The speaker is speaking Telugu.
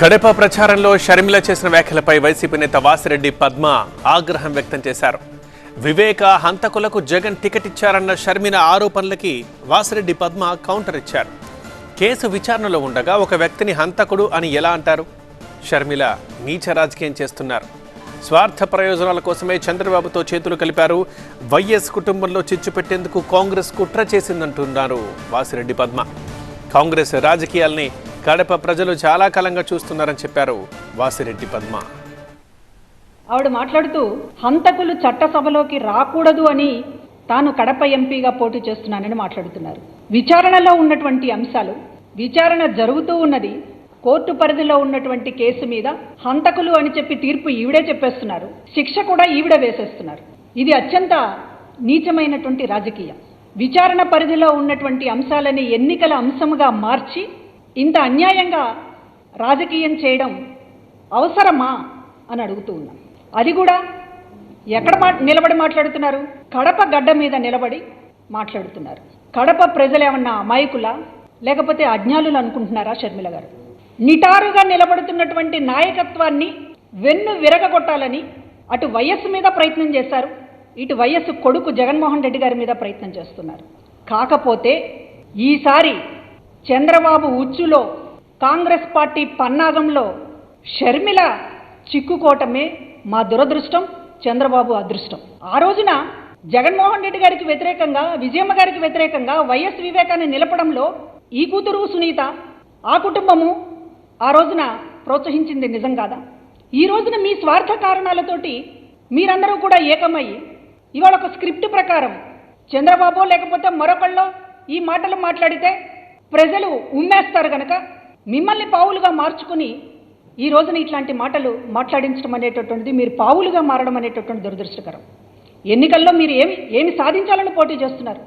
కడప ప్రచారంలో షర్మిల చేసిన వ్యాఖ్యలపై వైసీపీ నేత వాసిరెడ్డి పద్మ ఆగ్రహం వ్యక్తం చేశారు. వివేక హంతకులకు జగన్ టికెట్ ఇచ్చారన్న షర్మిల ఆరోపణలకి వాసిరెడ్డి పద్మ కౌంటర్ ఇచ్చారు. కేసు విచారణలో ఉండగా ఒక వ్యక్తిని హంతకుడు అని ఎలా అంటారు? షర్మిల నీచ రాజకీయం చేస్తున్నారు. స్వార్థ ప్రయోజనాల కోసమే చంద్రబాబుతో చేతులు కలిపారు. వైఎస్ కుటుంబంలో చిచ్చు పెట్టేందుకు కాంగ్రెస్ కుట్ర చేసిందంటున్నారు వాసిరెడ్డి పద్మ. కాంగ్రెస్ రాజకీయాల్ని కడప ప్రజలు చాలా కాలంగా చూస్తున్నారని చెప్పారు వాసిరెడ్డి పద్మ. ఆవిడ మాట్లాడుతూ హంతకులు చట్టసభలోకి రాకూడదు అని తాను కడప ఎంపీగా పోటీ చేస్తున్నానని మాట్లాడుతున్నారు. విచారణలో ఉన్నటువంటి అంశాలు విచారణ జరుగుతూ ఉన్నది కోర్టు పరిధిలో ఉన్నటువంటి కేసు మీద హంతకులు అని చెప్పి తీర్పు ఈవిడే చెప్పేస్తున్నారు. శిక్ష కూడా ఈవిడ వేసేస్తున్నారు. ఇది అత్యంత నీచమైనటువంటి రాజకీయం. విచారణ పరిధిలో ఉన్నటువంటి అంశాలని ఎన్నికల అంశముగా మార్చి ఇంత అన్యాయంగా రాజకీయం చేయడం అవసరమా అని అడుగుతూ ఉన్నాం. అది కూడా ఎక్కడ మా నిలబడి మాట్లాడుతున్నారు? కడప గడ్డ మీద నిలబడి మాట్లాడుతున్నారు. కడప ప్రజలు ఏమన్నా అమాయకులా? లేకపోతే అజ్ఞానులు అనుకుంటున్నారా షర్మిల గారు? నిటారుగా నిలబడుతున్నటువంటి నాయకత్వాన్ని వెన్ను విరగగొట్టాలని అటు వయస్సు మీద ప్రయత్నం చేశారు. ఇటు వయస్సు కొడుకు జగన్మోహన్ రెడ్డి గారి మీద ప్రయత్నం చేస్తున్నారు. కాకపోతే ఈసారి చంద్రబాబు ఉచ్చులో కాంగ్రెస్ పార్టీ పన్నాగంలో షర్మిల చిక్కుకోవటమే మా దురదృష్టం చంద్రబాబు అదృష్టం. ఆ రోజున జగన్మోహన్ రెడ్డి గారికి వ్యతిరేకంగా విజయమ్మ గారికి వ్యతిరేకంగా వైఎస్ వివేకాన్ని నిలపడంలో ఈ కూతురు సునీత ఆ కుటుంబము ఆ రోజున ప్రోత్సహించింది నిజం కాదా? ఈ రోజున మీ స్వార్థ కారణాలతోటి మీరందరూ కూడా ఏకమయ్యి ఇవాళ ఒక స్క్రిప్ట్ ప్రకారం చంద్రబాబు లేకపోతే మరొకళ్ళో ఈ మాటలు మాట్లాడితే ప్రజలు ఉమ్మేస్తారు గనక మిమ్మల్ని పావులుగా మార్చుకుని ఈ రోజున ఇట్లాంటి మాటలు మాట్లాడించడం అనేటటువంటిది మీరు పావులుగా మారడం అనేటటువంటి దురదృష్టకరం. ఎన్నికల్లో మీరు ఏమి ఏమి సాధించాలని పోటీ చేస్తున్నారు?